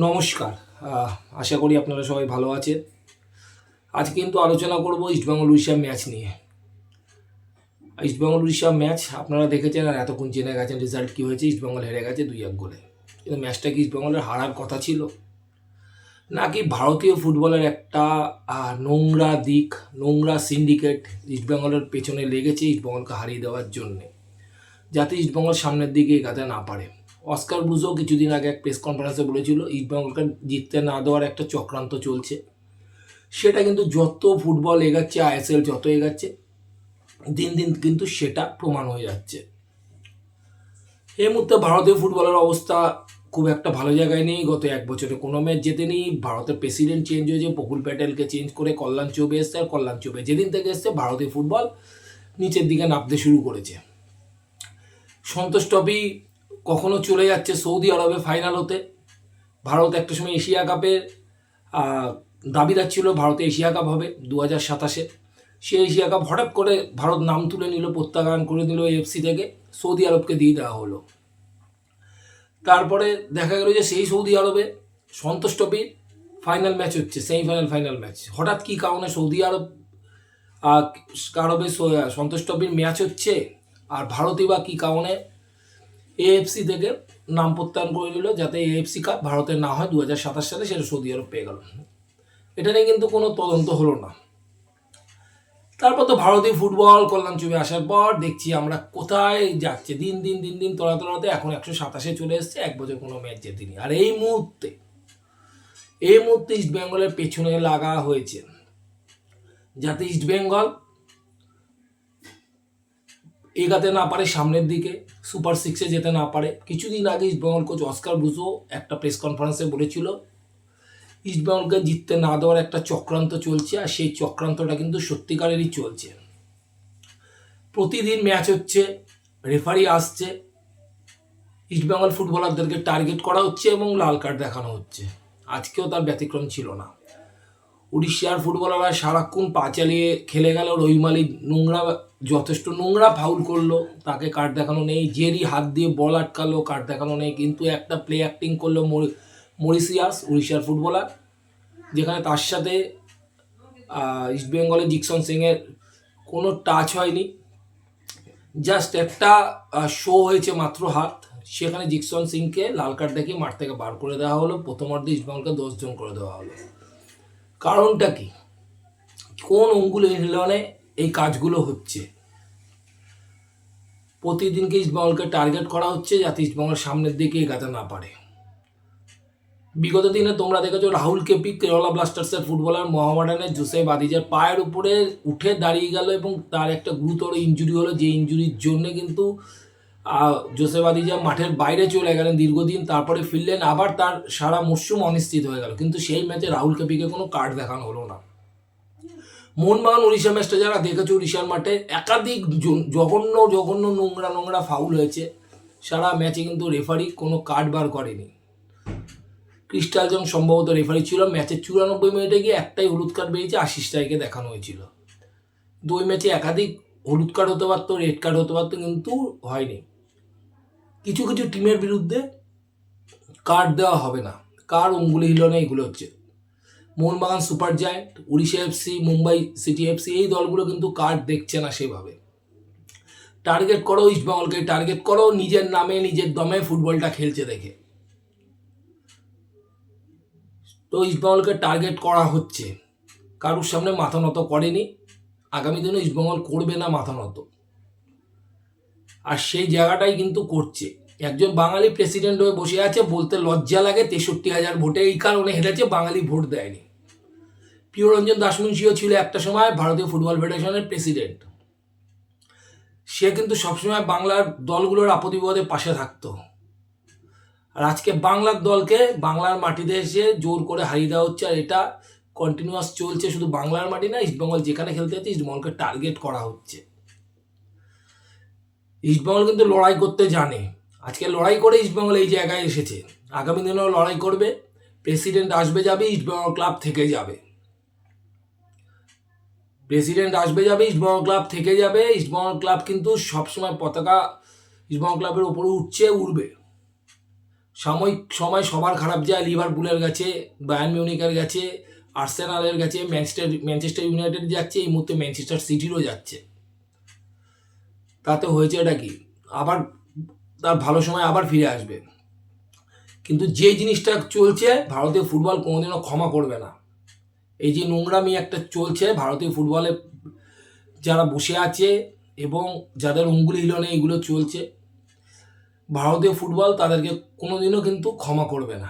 নমস্কার। আশা করি আপনারা সবাই ভালো আছেন। আজ কিন্তু আলোচনা করব ইস্টবেঙ্গল উড়িষ্যা ম্যাচ নিয়ে। ইস্টবেঙ্গল উড়িষ্যা ম্যাচ আপনারা দেখেছেন আর এতক্ষণ জেনে গেছেন রেজাল্ট কী হয়েছে ইস্টবেঙ্গল হেরে গেছে দুই এক গোলে। কিন্তু ম্যাচটা কি ইস্টবেঙ্গলের হারার কথা ছিল? নাকি ভারতীয় ফুটবলের একটা নোংরা দিক, নোংরা সিন্ডিকেট ইস্টবেঙ্গলের পেছনে লেগেছে ইস্টবেঙ্গলকে হারিয়ে দেওয়ার জন্যে, যাতে ইস্টবেঙ্গল সামনের দিকে এগাতে না পারে? অস্কার বুঝো কিছুদিন আগে এক প্রেস কনফারেন্সে বলেছিল ইস্টবেঙ্গলকে জিততে না দেওয়ার একটা চক্রান্ত চলছে। সেটা কিন্তু যত ফুটবল এগাচ্ছে আইএসএল যত এগাচ্ছে, দিন দিন কিন্তু সেটা প্রমাণ হয়ে যাচ্ছে। এই মুহূর্তে ভারতীয় ফুটবলের অবস্থা খুব একটা ভালো জায়গায় নেই। গত এক বছরে কোনো ম্যাচ জেতেনি ভারতের প্রেসিডেন্ট চেঞ্জ হয়েছে, প্রফুল প্যাটেলকে চেঞ্জ করে কল্যাণ চৌবে এসছে। আর কল্যাণ চৌবে যেদিন থেকে এসছে, ভারতীয় ফুটবল নিচের দিকে নামতে শুরু করেছে। সন্তোষ ট্রফি কখনো চলে যাচ্ছে সৌদি আরবে ফাইনাল হতে। ভারত একটা সময় এশিয়া কাপের দাবিদার ছিল ভারতে এশিয়া কাপ হবে দু হাজার সাতাশে। সে এশিয়া কাপ হঠাৎ করে ভারত নাম তুলে নিল, প্রত্যাখ্যান করে দিল এফসি থেকে, সৌদি আরবকে দিয়ে দেওয়া হলো। তারপরে দেখা গেল যে সেই সৌদি আরবে সন্তোষ ট্রফির ফাইনাল ম্যাচ হচ্ছে সেমিফাইনাল ফাইনাল ম্যাচ হঠাৎ কী কারণে সৌদি আরব আরবে সন্তোষ ট্রফির ম্যাচ হচ্ছে? আর ভারতই বা কী কারণে এএফসি থেকে নাম প্রত্যাহার করে দিল যাতে এএফসি কাপ ভারতের না হয় দু হাজার সাতাশ সালে সেটা সৌদি আরব পেয়ে গেল। এটা নিয়ে কিন্তু কোনো তদন্ত হলো না। তারপর তো ভারতীয় ফুটবল কল্যাণ চুবে আসার পর দেখছি আমরা কোথায় যাচ্ছে। দিন দিন দিন দিন তোলা তোলাতে এখন একশো সাতাশে চলে এসছে, এক বছর কোনো ম্যাচ জেতেনি। আর এই মুহূর্তে এই মুহূর্তে ইস্ট বেঙ্গলের পেছনে লাগা হয়েছে। যাতে ইস্ট বেঙ্গল এগাতে না পারে, সামনের দিকে সুপার সিক্সে যেতে না পারে। কিছুদিন আগে ইস্টবেঙ্গল কোচ অস্কার বুজো একটা প্রেস কনফারেন্সে বলেছিল ইস্টবেঙ্গলকে জিততে না দেওয়ার একটা চক্রান্ত চলছে আর সেই চক্রান্তটা কিন্তু সত্যিকারেরই চলছে। প্রতিদিন ম্যাচ হচ্ছে রেফারি আসছে ইস্টবেঙ্গল ফুটবলারদেরকে টার্গেট করা হচ্ছে এবং লাল কার্ড দেখানো হচ্ছে। আজকেও তার ব্যতিক্রম ছিল না। উড়িষ্যার ফুটবলাররা সারাক্ষণ পা চালিয়ে খেলে গেল। রহিমালি নোংরা, যথেষ্ট নোংরা ফাউল করল। তাকে কার্ড দেখানো নেই। জেরি হাত দিয়ে বল আটকালো কার্ড দেখানো নেই। কিন্তু একটা প্লে অ্যাক্টিং করল মরি- মরিসিয়াস উড়িষ্যার ফুটবলার, যেখানে তার সাথে ইস্টবেঙ্গলের জিকসন সিংয়ের কোনো টাচ হয়নি। জাস্ট একটা শো হয়েছে মাত্র হাত। সেখানে জিকসন সিংকে লাল কার্ড দেখিয়ে মাঠ থেকে বার করে দেওয়া হলো। প্রথমার্ধে ইস্টবেঙ্গলকে দশজন করে দেওয়া হলো। কারণটা কি? কোন অঙ্গুল হিলনে এই কাজগুলো হচ্ছে? প্রতিদিনকে ইস্টবেঙ্গলকে টার্গেট করা হচ্ছে যাতে ইস্টবেঙ্গল সামনের দিকে এগাতে না পারে। বিগত দিনে তোমরা দেখেছ রাহুল কেপি কেরলা ব্লাস্টার্সের ফুটবলার মোহামেডানের জোসেফ আদিজের পায়ের উপরে উঠে দাঁড়িয়ে গেল এবং তার একটা গুরুতর ইঞ্জুরি হলো। যে ইঞ্জুরির জন্য কিন্তু জোসেফ আদিজা মাঠের বাইরে চলে গেলেন দীর্ঘদিন, তারপরে ফিরলেন, আবার তার সারা মরশুম অনিশ্চিত হয়ে গেল। কিন্তু সেই ম্যাচে রাহুল কেপিকে কোনো কার্ড দেখানো হলো না। মোহনবাগান উড়িষ্যা ম্যাচটা যারা দেখেছ, উড়িষ্যার মাঠে একাধিক জঘন্য জঘন্য নোংরা নোংরা ফাউল হয়েছে। সারা ম্যাচে কিন্তু রেফারি কোনো কার্ড বার করেনি। ক্রিস্টাল জন সম্ভবত রেফারি ছিল। ম্যাচের চুরানব্বই মিনিটে গিয়ে একটাই হলুদ কার্ড বেরিয়েছে আশিস রায়কে দেখানো হয়েছিল। দুই ম্যাচে একাধিক হলুদ কার্ড হতে পারতো রেড কার্ড হতে পারতো, কিন্তু হয়নি। কিছু কিছু টিমের বিরুদ্ধে কার্ড দেওয়া হবে না। কার অঙ্গুলি হিলনে এগুলো হচ্ছে? Mohun Bagan super giant, Orissa FC, Mumbai city FC, এই দলগুলো কিন্তু কার্ড দেখছে না সেভাবে। টার্গেট করো ইস্টবেঙ্গলকে টার্গেট করো নিজের নামে, নিজের দমে ফুটবলটা খেলছে দেখে। তো ইস্টবেঙ্গলকে টার্গেট করা হচ্ছে। কারুর সামনে মাথা নত করেনি। আগামী দিনে ইস্টবেঙ্গল করবে না মাথা নত। আর সেই জায়গাটাই কিন্তু করছে। একজন বাঙালি প্রেসিডেন্ট হয়ে বসে আছে, বলতে লজ্জা লাগে, তেষট্টি হাজার ভোটে এই কারণে হেরেছে, বাঙালি ভোট দেয়নি। প্রিয়রঞ্জন দাসমুন্সিও ছিল একটা সময় ভারতীয় ফুটবল ফেডারেশনের প্রেসিডেন্ট সে কিন্তু সবসময় বাংলার দলগুলোর আপদ বিপদে পাশে থাকতো। আর আজকে বাংলার দলকে বাংলার মাটিতে এসে জোর করে হারিয়ে দেওয়া হচ্ছে, আর এটা কন্টিনিউয়াস চলছে, শুধু বাংলার মাটি না ইস্টবেঙ্গল যেখানে খেলতে যাচ্ছে ইস্টবেঙ্গলকে টার্গেট করা হচ্ছে। ইস্টবেঙ্গল কিন্তু লড়াই করতে জানে। আজকে লড়াই করে ইস্টবেঙ্গল এই জায়গায় এসেছে। আগামী দিনেও লড়াই করবে। প্রেসিডেন্ট আসবে যাবে ইস্টবেঙ্গল ক্লাব থেকে যাবে। প্রেসিডেন্ট আসবে যাবে ইস্টবেঙ্গল ক্লাব থেকে যাবে। ইস্টবেঙ্গল ক্লাব কিন্তু সবসময় পতাকা ইস্টবেঙ্গল ক্লাবের ওপরে উঠছে, উড়বে। সাময়িক সময় সবার খারাপ যায়। লিভারপুলের কাছে বায়ান মিউনিকের কাছে আর্সেনালের কাছে ম্যানচেস্টার ম্যানচেস্টার ইউনাইটেড যাচ্ছে। এই মুহূর্তে ম্যানচেস্টার সিটিরও যাচ্ছে। তাতে হয়েছে এটা কি? আবার তার ভালো সময় আবার ফিরে আসবে। কিন্তু যে জিনিসটা চলছে, ভারতীয় ফুটবল কোনোদিনও ক্ষমা করবে না। এই যে নোংরামি একটা চলছে, ভারতীয় ফুটবলে যারা বসে আছে এবং যাদের অঙ্গুলি হিলনে এগুলো চলছে, ভারতীয় ফুটবল তাদেরকে কোনোদিনও কিন্তু ক্ষমা করবে না।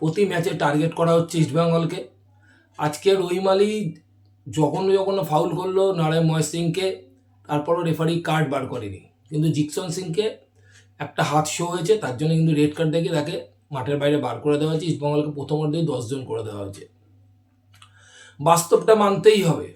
প্রতি ম্যাচে টার্গেট করা হচ্ছে ইস্টবেঙ্গলকে আজকে রহিম আলী জঘন্য জঘন্য ফাউল করল, নারায়ণ ময় সিংকে তারপরও রেফারি কার্ড বার করেনি। কিন্তু জিকসন সিংকে একটা হাত শো হয়েছে, তার জন্য কিন্তু রেড কার্ড দেখে তাকে মাঠের বাইরে বার করে দেওয়া হয়েছে। ইস্টবেঙ্গলকে প্রথম অর্ধে দশজন করে দেওয়া হয়েছে। বাস্তবটা মানতেই হবে।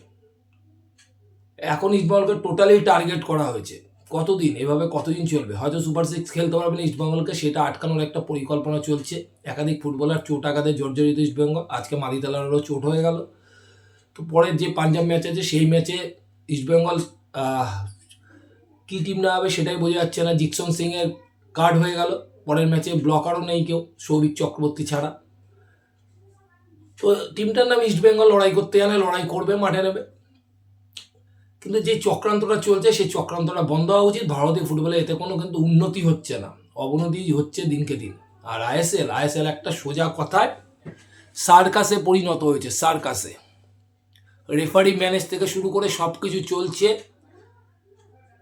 এখন ইস্টবেঙ্গলকে টোটালি টার্গেট করা হয়েছে। কতদিন? এভাবে কতদিন চলবে? হয়তো সুপার সিক্স খেলতে পারবে না ইস্টবেঙ্গলকে সেটা আটকানোর একটা পরিকল্পনা চলছে। একাধিক ফুটবলার চোট আঘাতে জর্জরিত ইস্টবেঙ্গল আজকে মাদিতালারও চোট হয়ে গেল। তো পরের যে পাঞ্জাব ম্যাচ আছে, সেই ম্যাচে ইস্টবেঙ্গল কি টিম না হবে সেটাই বোঝা যাচ্ছে না। জিকসন সিংয়ের কার্ড হয়ে গেল। পরের ম্যাচে ব্লকারও নেই কেউ, সৌভিক চক্রবর্তী ছাড়া। তো টিমটার নাম ইস্টবেঙ্গল লড়াই করতে জানে লড়াই করবে, মাঠে নেবে। কিন্তু যে চক্রান্তটা চলছে, সেই চক্রান্তটা বন্ধ হওয়া উচিত। ভারতীয় ফুটবলে এতে কোনো কিন্তু উন্নতি হচ্ছে না। অবনতি হচ্ছে দিনকে দিন। আর আইএসএল আইএসএল একটা সোজা কথায় সার্কাসে পরিণত হয়েছে, সার্কাসে। রেফারি ম্যানেজ থেকে শুরু করে সব কিছু চলছে।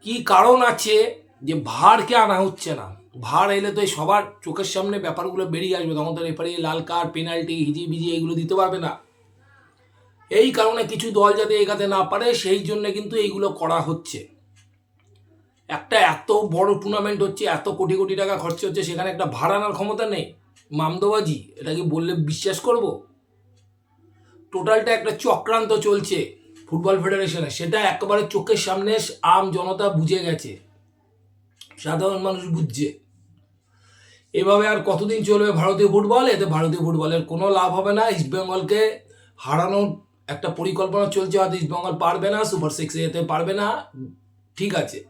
কি কারণ আছে যে ভারকে আনা হচ্ছে না? ভার এলে তো এই সবার চোখের সামনে ব্যাপারগুলো বেরিয়ে আসবে। তখন তো রেফারি লাল কার্ড পেনাল্টি হিজি বিজি এইগুলো দিতে পারবে না। এই কারণে কিছু দল যাতে এগাতে না পারে, সেই জন্য কিন্তু এইগুলো করা হচ্ছে। একটা এত বড় টুর্নামেন্ট হচ্ছে, এত কোটি কোটি টাকা খরচ হচ্ছে, সেখানে একটা ভাড় আনার ক্ষমতা নেই। মামদোবাজি, এটা কি বললে বিশ্বাস করব? টোটালটা একটা চক্রান্ত চলছে। ফুটবল ফেডারেশনে সেটা একেবারে চোখের সামনে আম জনতা বুঝে গেছে। সাধারণ মানুষ বুঝছে। এভাবে আর কতদিন চলবে ভারতীয় ফুটবল? এতে ভারতীয় ফুটবলের কোনো লাভ হবে না। ইস্টবেঙ্গলকে হারানোর একটা পরিকল্পনা চলছে, হয়তো ইস্টবেঙ্গল পারবে না, সুপার সিক্সে যেতে পারবে না। ঠিক আছে।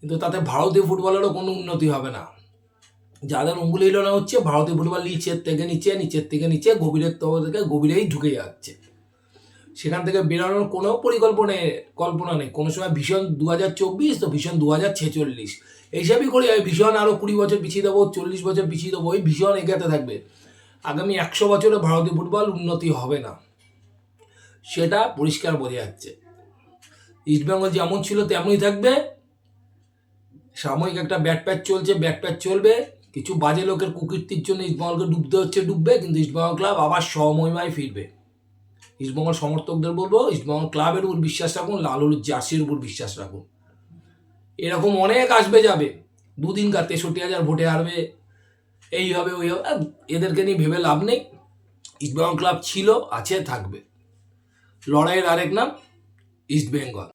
কিন্তু তাতে ভারতীয় ফুটবলেরও কোনো উন্নতি হবে না। যাদের অঙ্গুলি হচ্ছে, ভারতীয় ফুটবল নিচের থেকে নিচে, নিচের থেকে নিচে, গভীরের তলা থেকে গভীরেই ঢুকে যাচ্ছে। সেখান থেকে বেরোনোর কোনো পরিকল্পনা কল্পনা নেই। কোনো সময় ভীষণ দু হাজার চব্বিশ তো ভীষণ দু হাজার ছেচল্লিশ। এইসবই করি আমি, ভীষণ আরও কুড়ি বছর পিছিয়ে দেবো, চল্লিশ বছর পিছিয়ে দেবো ওই ভীষণ এগিয়ে থাকবে। আগামী একশো বছরে ভারতীয় ফুটবল উন্নতি হবে না। সেটা পরিষ্কার বোঝা যাচ্ছে। ইস্টবেঙ্গল যেমন ছিল তেমনই থাকবে। সাময়িক একটা ব্যাট প্যাচ চলছে, ব্যাট প্যাচ চলবে। কিছু বাজে লোকের কুকীর্তির জন্য ইস্টবেঙ্গলকে ডুবতে হচ্ছে, ডুববে, কিন্তু ইস্টবেঙ্গল ক্লাব আবার সময় ফিরবে। ইস্টবেঙ্গল সমর্থকদের বলব ইস্টবেঙ্গল ক্লাবের উপর বিশ্বাস রাখুন, লালুর জার্সির উপর বিশ্বাস রাখুন। এরকম অনেক আসবে যাবে। দুদিন কার তেষট্টি হাজার ভোটে হারবে, এই হবে, ওই হবে এদেরকে নিয়ে ভেবে লাভ নেই। ইস্টবেঙ্গল ক্লাব ছিল, আছে, থাকবে। লড়াইয়ের আরেক নাম ইস্ট বেঙ্গল